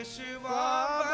Keshava